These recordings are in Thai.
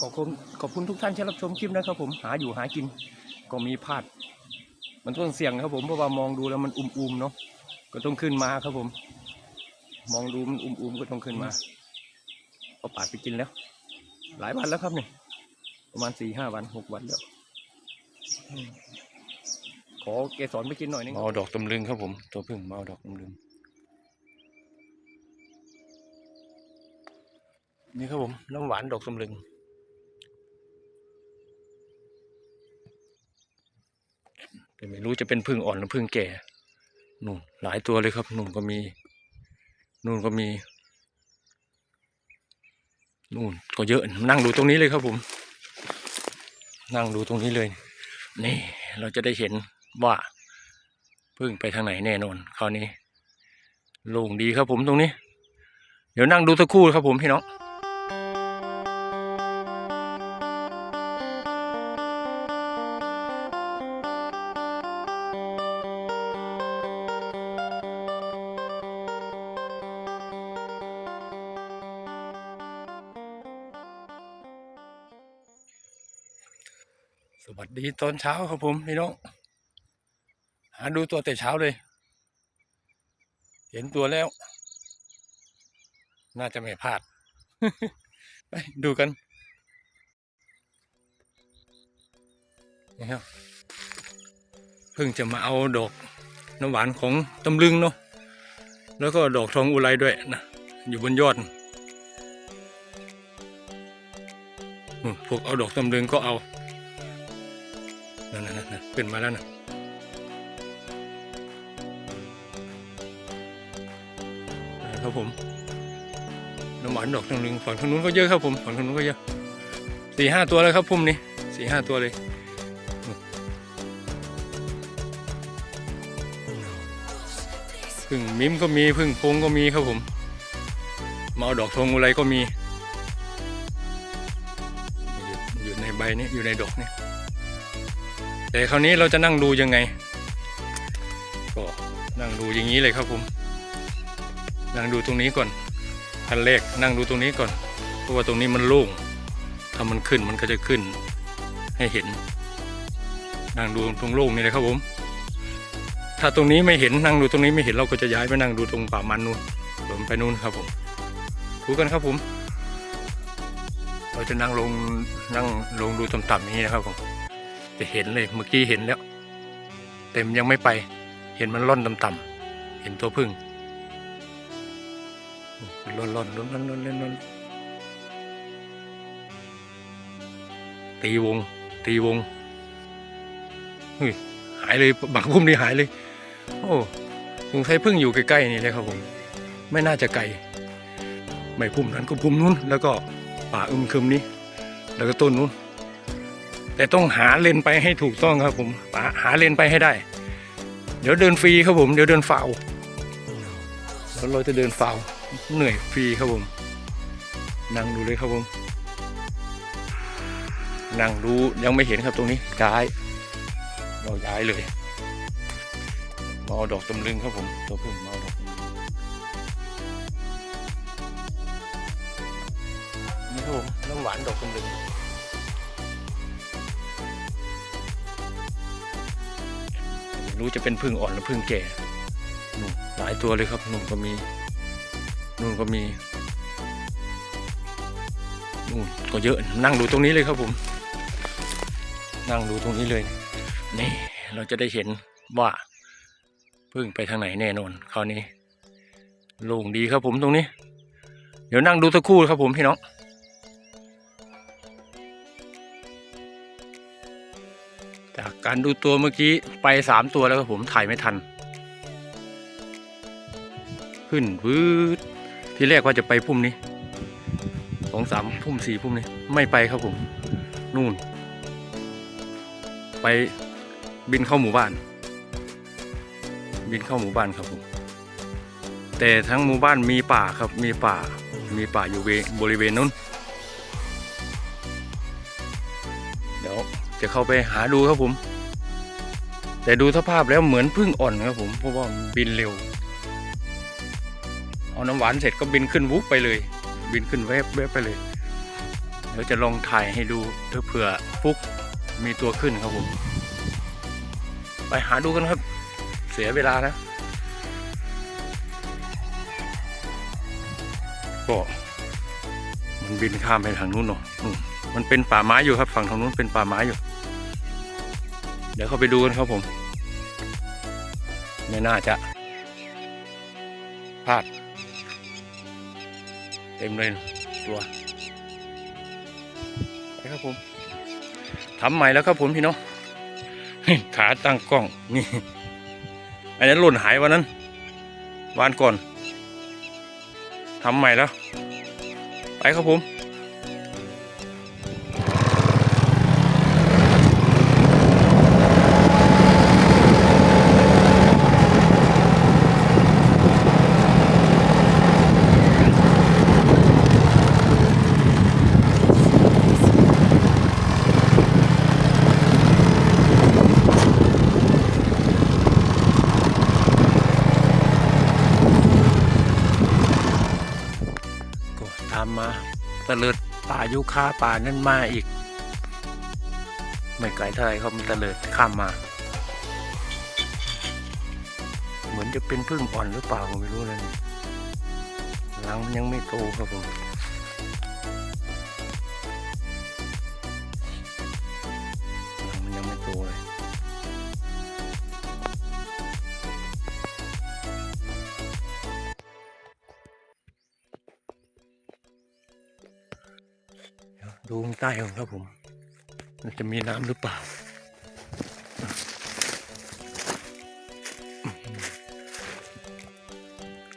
ขอบคุณขอบคุณทุกท่านที่รับชมคลิปนะครับผมหาอยู่หากินก็มีพลาด มันต้องเสี่ยงครับผมเพราะว่ามองดูแล้วมันอุ่มๆเนาะก็ต้องขึ้นมาครับผม มองดูมันอุ่มๆก็ต้องขึ้นมาก็ปาดไปกินแล้ว หลายวันแล้วครับเนี่ยประมาณสี่ห้าวันหกวันแล้วขอเกสรไปกินหน่อยนึงเอาดอกตำลึงครับผม ตัวพึ่งมาเอาดอกตำลึงนี่ครับผมน้ำหวานดอกตำลึง แต่ไม่รู้จะเป็นพึ่งอ่อนหรือพึ่งแก่นู่นหลายตัวเลยครับนู่นก็มีนู่นก็มีนู่นก็เยอะนั่งดูตรงนี้เลยครับผม นั่งดูตรงนี้เลย นี่เราจะได้เห็นว่าพึ่งไปทางไหนแน่นอนคราวนี้โล่งดีครับผมตรงนี้ เดี๋ยวนั่งดูสักครู่ครับผมพี่น้อง วัสดีตอนเช้าครับผมพี่น้องหาดูตัวแต่เช้าเลย เห็นตัวแล้ว น่าจะไม่พลาด ไปดูกันนี่ครับเพิ่งจะมาเอาดอกน้ำหวานของตำลึงเนาะแล้วก็ดอกทองอุไรด้วยนะอยู่บนยอดพวกเอาดอกตำลึงก็เอา ขึ้นมาแล้วนะนะครับผมน้ำหวานดอกตรงนึงฝั่งทางนู้นก็เยอะครับผมฝั่งทางนู้นก็เยอะสี่ห้าตัวเลยครับพุ่มนี้สี่ห้าตัวเลยพึ่งมิ้มก็มีพึ่งพงก็มีครับผมมาเอาดอกทงอะไรก็มีอยู่อยู่ในใบนี้อยู่ในดอกนี้ แต่คราวนี้เราจะนั่งดูยังไง ก็นั่งดูอย่างนี้เลยครับผม นั่งดูตรงนี้ก่อนขั้นแรกนั่งดูตรงนี้ก่อน เพราะว่าตรงนี้มันโล่ง ถ้ามันขึ้นมันก็จะขึ้นให้เห็น นั่งดูตรงโล่งนี่เลยครับผม ถ้าตรงนี้ไม่เห็นนั่งดูตรงนี้ไม่เห็นเราก็จะย้ายไปนั่งดูตรงป่ามันนู่นผมไปนู่นครับผมดูกันครับผม เราจะนั่งลงนั่งลงดูต่ำๆอย่างนี้นะครับผม จะเห็นเลยเมื่อกี้เห็นแล้ว เต็มยังไม่ไป เห็นมันล่อนต่ำๆเห็นตัวพึ่งล่อนล่อนล่อนล่อนล่อนล่อนล่อนตีวง ตีวงเฮ้ยหายเลยบักพุ่มนี่หายเลย โอ้สงสัยพึ่งอยู่ใกล้ๆนี่เลยครับผม ไม่น่าจะไกลไม่พุ่มนั้นก็พุ่มนู้น แล้วก็ป่าอึมครึมนี้ แล้วก็ต้นนู้น แต่ต้องหาเลนไปให้ถูกต้องครับผมหาเลนไปให้ได้ เดี๋ยวเดินฟรีครับผมเดี๋ยวเดินฟาแล้วเราจะเดินฟาเหนื่อยฟรีครับผม นั่งดูเลยครับผม นั่งดูยังไม่เห็นครับตรงนี้ย้าย เราย้ายเลยมาเอดอกตำลึงครับผมตัวพึ่งมาเอดอกนี่ครับผมน้ำหวานดอกตำลึง รู้จะเป็นพึ่งอ่อนหรือพึ่งแก่นุ่นหลายตัวเลยครับนุ่นก็มีนุ่นก็มีนุ่นก็เยอะนั่งดูตรงนี้เลยครับผม นั่งดูตรงนี้เลย นี่เราจะได้เห็นว่าพึ่งไปทางไหนแน่นอนคราวนี้โล่งดีครับผมตรงนี้ เดี๋ยวนั่งดูสักครู่ครับผมพี่น้อง จากการดูตัวเมื่อกี้ไปสามตัวแล้วครับผมถ่ายไม่ทัน ขึ้นวืดที่แรกว่าจะไปพุ่มนี้สองสามพุ่มสี่พุ่มนี้ไม่ไปครับผม นู่น ไปบินเข้าหมู่บ้าน บินเข้าหมู่บ้านครับผม แต่ทั้งหมู่บ้านมีป่าครับมีป่ามีป่าอยู่บริเวณนู้นเดี๋ยวจะเข้าไปหาดูครับผม แต่ดูสภาพแล้วเหมือนพึ่งอ่อนครับผมเพราะว่าบินเร็ว เอาน้ำหวานเสร็จก็บินขึ้นวุบไปเลย บินขึ้นแวบแวบไปเลยเดี๋ยวจะลองถ่ายให้ดูเผื่อฟุกมีตัวขึ้นครับผม ไปหาดูกันครับ เสียเวลานะก็มันบินข้ามไปทางนู้นเนาะนู่นมันเป็นป่าไม้อยู่ครับ ฝั่งทางนู้นเป็นป่าไม้อยู่ เดี๋ยวเข้าไปดูกันครับผม ไม่น่าจะพลาด เต็มเลยตัวไปครับผมทำใหม่แล้วครับผมพี่น้องขาตั้งกล้องนี่อันนั้นหล่นหายวันนั้นวานก่อนทำใหม่แล้ว ไปครับผม ยุคาป่านั่นมาอีก ไม่ไกลเท่าไรเขามันตะเลิดข้ามมา เหมือนจะเป็นพึ่งอ่อนหรือเปล่าผมไม่รู้นะนี่หลังมันยังไม่โตครับผม ดี๋ยวดูข้างใต้ก่อนครับผม มันจะมีน้ำหรือเปล่า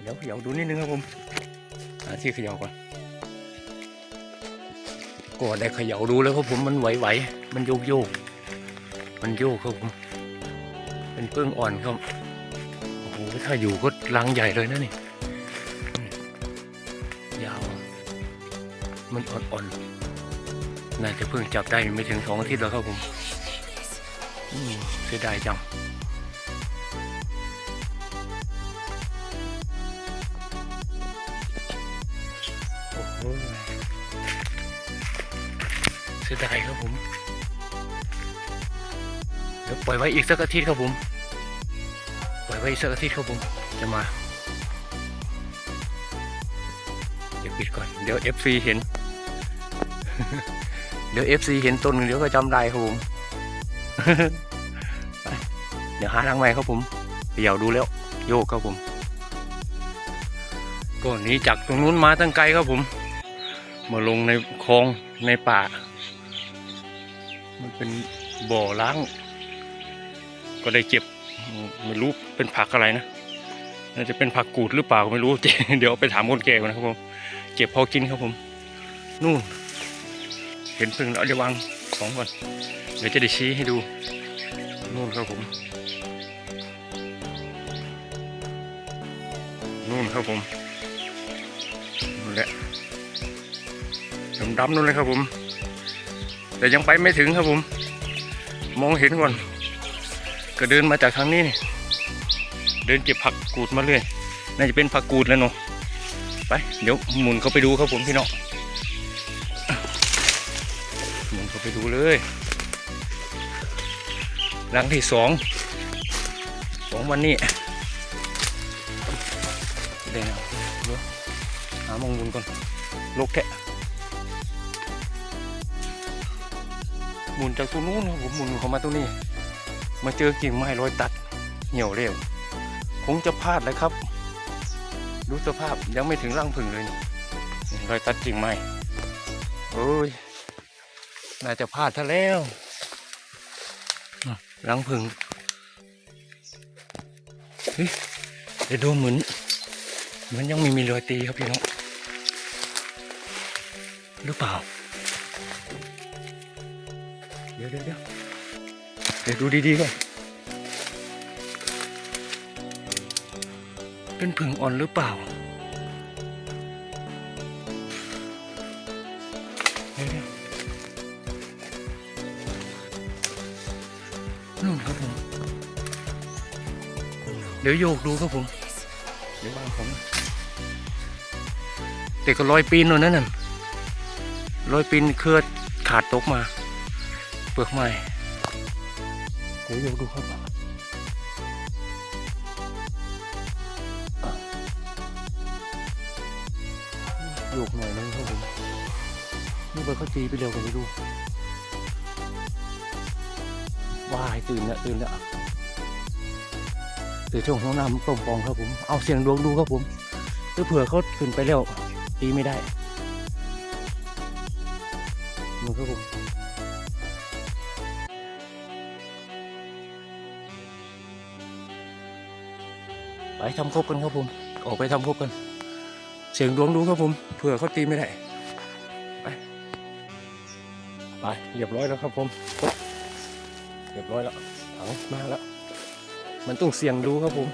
เดี๋ยวเดี๋ยวดูนิดนึงครับผมหาที่เขย่าก่อนก็ได้เขย่าดูแล้วครับผมมันไหวๆมันโยกโยกๆมันโยกครับผมเป็นเปื้องอ่อนครับโอ้โหถ้าอยู่ก็ลังใหญ่เลยนะนี่ ยาว มันอ่อนๆ น่าจะเพิ่งจับได้ไม่ถึงสองอาทิตย์แล้วครับผมอืมเสียดายจังโอ้โหเสียดายครับผมเดี๋ยวปล่อยไว้อีกสักอาทิตย์ครับผม ปล่อยไว้อีกสักอาทิตย์ครับผม จะมา เดี๋ยวปิดก่อน เดี๋ยว FC เห็น ดี๋ยว FC เห็นต้นเดี๋ยวก็จำได้ครับผม เดี๋ยวหาทางใหม่ครับผมเดี๋ยวดูแล้ว โยกครับผมก็หนีจากตรงนู้นมาตั้งไกลครับผม มาลงในคลองในป่า มันเป็นบ่อล้าง ก็ได้เก็บไม่รู้เป็นผักอะไรนะน่าจะเป็นผักกูดหรือเปล่าไม่รู้เดี๋ยวไปถามคนแก่ก่อนนะครับผม เก็บพอกินครับผม นู่น เห็นพึ่งแล้วเดี๋ยววางของก่อน เดี๋ยวจะได้ชี้ให้ดูนู่นครับผมนู่นครับผมนู่นแหละดำๆนู่นเลยครับผม แต่ยังไปไม่ถึงครับผม มองเห็นก่อน ก็เดินมาจากทางนี้นี่เดินเก็บผักกูดมาเรื่อย น่าจะเป็นผักกูดแล้วเนาะไป เดี๋ยวหมุนเขาไปดูครับผมพี่น้อง ดูเลยหลังที่สองของวันนี้เดี๋ยวเดี๋ยวหามองหมุนก่อนลกแทะหมุนจากตรงนู้นครับผมหมุนเข้ามาตรงนี้ มาเจอกิ่งไม้รอยตัดเหี่ยวเร็วคงจะพลาดเลยครับ ดูสภาพยังไม่ถึงร่างผึ่งเลยนี่รอยตัดกิ่งไม้โอ้ย น่าจะพลาดซะแล้วรังผึ่งเฮ้ยดี๋ยวดูเหมือนเหมือนยังมีมีรอยตีครับพี่น้องหรือเปล่า เดี๋ยวเดี๋ยวเดี๋ยวเดี๋ยวดูดีๆก่อนเป็นผึ่งอ่อนหรือเปล่า ดี๋ยวโยกดูครับผม เดี๋ยววางผมแต่ก็ลอยปีนเลยนั่นน่ะโรยปีนเครือขาดตกมา เปลือกไม้เดี๋ยวเดี๋ยวดูครับโยกหน่อยนึงครับผมนี่เบอร์เขาตีไปเร็วกันไม่รู้ว้ายตื่นแล้วตื่นแล้ว ตื่นช่วงห้องน้ำต้มปองครับผม เอาเสียงดวงดูครับผมเพื่อเผื่อเขาขึ้นไปแล้วตีไม่ได้มือครับผมไปทำครบกันครับผม ออกไปทำครบกัน เสียงดวงดูครับผมเผื่อเขาตีไม่ได้ไปไปเรียบร้อยแล้วครับผมเรียบร้อยแล้วเอามาแล้ว มันต้องเสี่ยงดูครับผม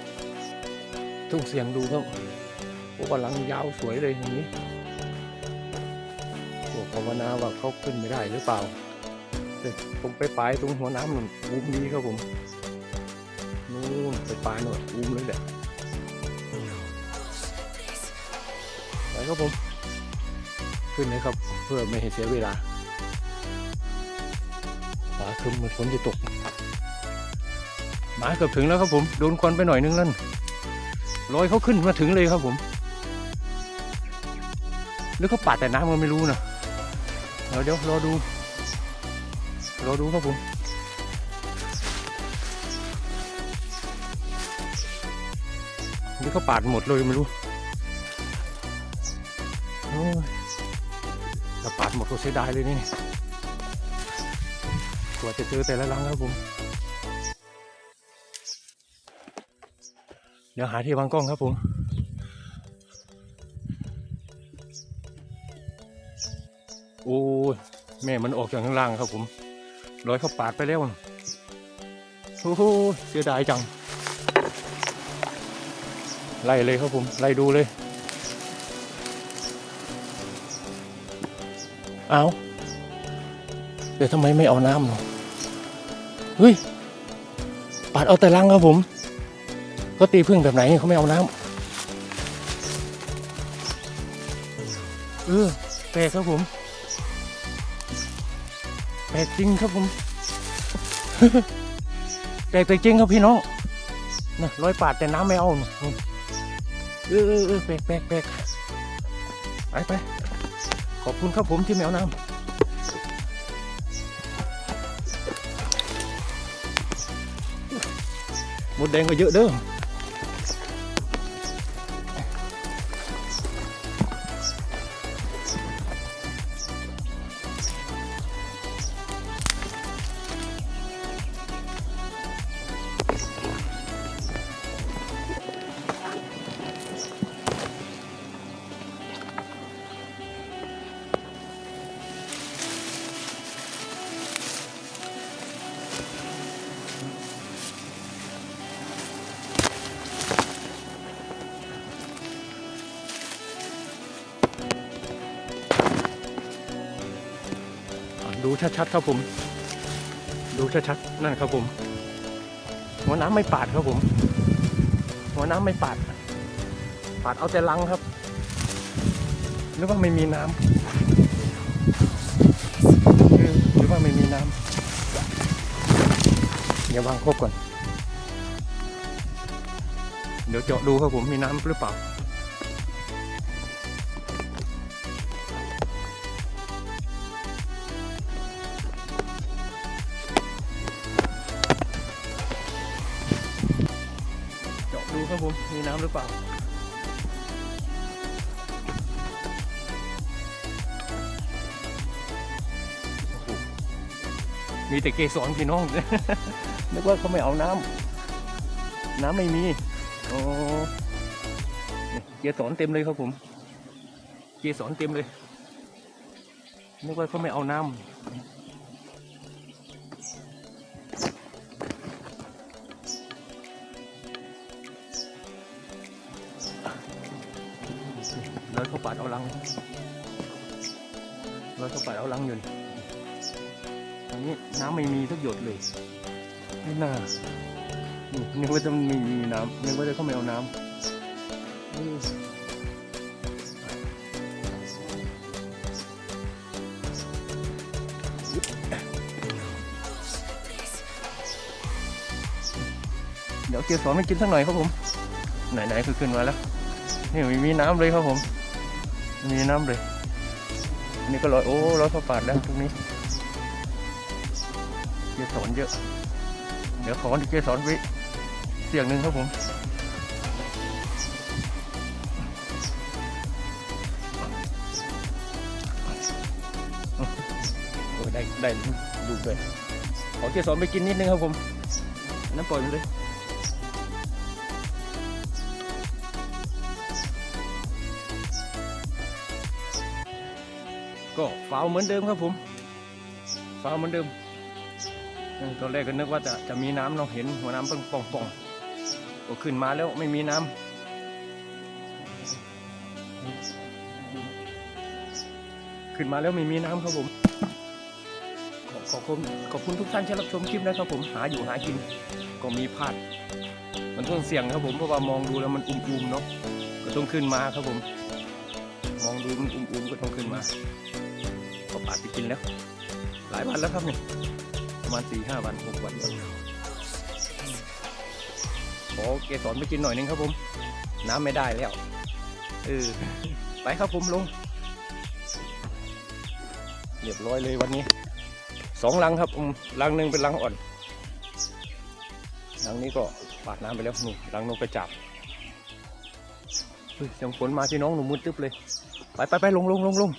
ต้องเสี่ยงดูครับโอ้กำลังยาวสวยเลยอย่างนี้โอ้ภาวนาว่าเขาขึ้นไม่ได้หรือเปล่าแต่ผมไปปลายตรงหัวน้ำหนุนอุ้มนี้ครับผมนู่นไปปลายหน่อยอุ้มเลยแหละไปครับผม ขึ้นเลยครับเพื่อไม่ให้เสียเวลาฟ้าคึมเหมือนฝนจะตก มาเกือบถึงแล้วครับผม โดนควันไปหน่อยนึงแล้วน่ะลอยเขาขึ้นมาถึงเลยครับผม หรือเขาปาดแต่น้ำก็ไม่รู้นะเดี๋ยวเดี๋ยวรอดู รอดูครับผมหรือเขาปาดหมดเลยไม่รู้โอ้ยถ้าปาดหมดก็เสียดายเลยนี่กว่าจะเจอแต่ละรังครับผม เดี๋ยวหาที่วางกล้องครับผมโอ้แม่มันออกจากข้างล่างครับผมร้อยเข้าปาดไปแล้วโอ้โหเสียดายจัง ไล่เลยครับผม ไล่ดูเลย เอาเดี๋ยวทำไมไม่เอาน้ำหรอเฮ้ย ปาดเอาแต่ลังครับผม ก็ตีพึ่งแบบไหนเขาไม่เอาน้ำเออแปลกครับผมแปลกจริงครับผมแปลกแต่จริงครับพี่น้องนะร้อยปาดแต่น้ำไม่เอาน่เออเออเออแปลกแปลกแปลกไปไปขอบคุณครับผมที่แมวน้ำมดแดงก็เยอะเด้อ ชัดๆครับผม ดูชัดๆนั่นครับผม หัวน้ำไม่ปาดครับผม หัวน้ำไม่ปาด ปาดเอาแต่ลังครับ หรือว่าไม่มีน้ำเออหรือว่าไม่มีน้ำเดี๋ยววางครบก่อน เดี๋ยวเจาะดูครับผมมีน้ำหรือเปล่า ดูครับผม มีน้ำหรือเปล่า มีแต่เกสรพี่น้อง นึกว่าเขาไม่เอาน้ำ น้ำไม่มี โอ้เกสรเต็มเลยครับผม เกสรเต็มเลย นึกว่าเขาไม่เอาน้ำ อยเข้าปัดเอาลังร้อยเข้าปัดเอาลังอยู่ตรนนี้น้ำไม่มีสักหยดเลยไม่น่านึกว่าจะมีมีน้ำนึกว่าจะเข้าไม่เอาน้ำเดี๋ยวเกียร์สองไม่กินสักหน่อยครับผม ไหนๆคือขึ้นมาแล้ว นี่มีน้ำเลยครับผม มีน้ำเลย อันนี้ก็ลอยโอ้ลอยพระปาดแล้วตรงนี้เกียร์สอนเยอะ เดี๋ยวขอเกียร์สอนไปเสียงหนึ่งครับผมโอ้ยได้ได้ลูกด้วยขอเกียร์สอนไปกินนิดนึงครับผม น้ำปล่อยมันเลย ก็ฟาวเหมือนเดิมครับผมฟาวเหมือนเดิมตอนแรกก็นึกว่าจะจะมีน้ำเนาเห็นหัวน้ำเพิ่งป่องป่องๆก็ขึ้นมาแล้วไม่มีน้ำขึ้นมาแล้วไม่มีน้ำครับผมขอขอบคุณขอบคุณทุกท่านที่รับชมคลิปนะครับผมหาอยู่หากินก็มีพลาดมันต้องเสี่ยงครับผมเพราะว่ามองดูแล้วมันอุ่มๆเนาะก็ต้องขึ้นมาครับผม มองดูมันอุ่มๆก็ต้องขึ้นมาก็ปาดไปกินแล้ว หลายวันแล้วครับเนี่ยประมาณสี่ห้าวันหกวันแล้วขอเกสรไปกินหน่อยนึงครับผม น้ำไม่ได้แล้วเออไปครับผมลงเรียบร้อยเลยวันนี้สองลังครับอืมลังหนึ่งเป็นลังอ่อนลังนี้ก็ปาดน้ำไปแล้วนี่ลังนกกระจาบเฮ้ยเสียงฝนมาที่น้องหนูมืดตึ๊บเลย ไปไปไปลงลงลงลง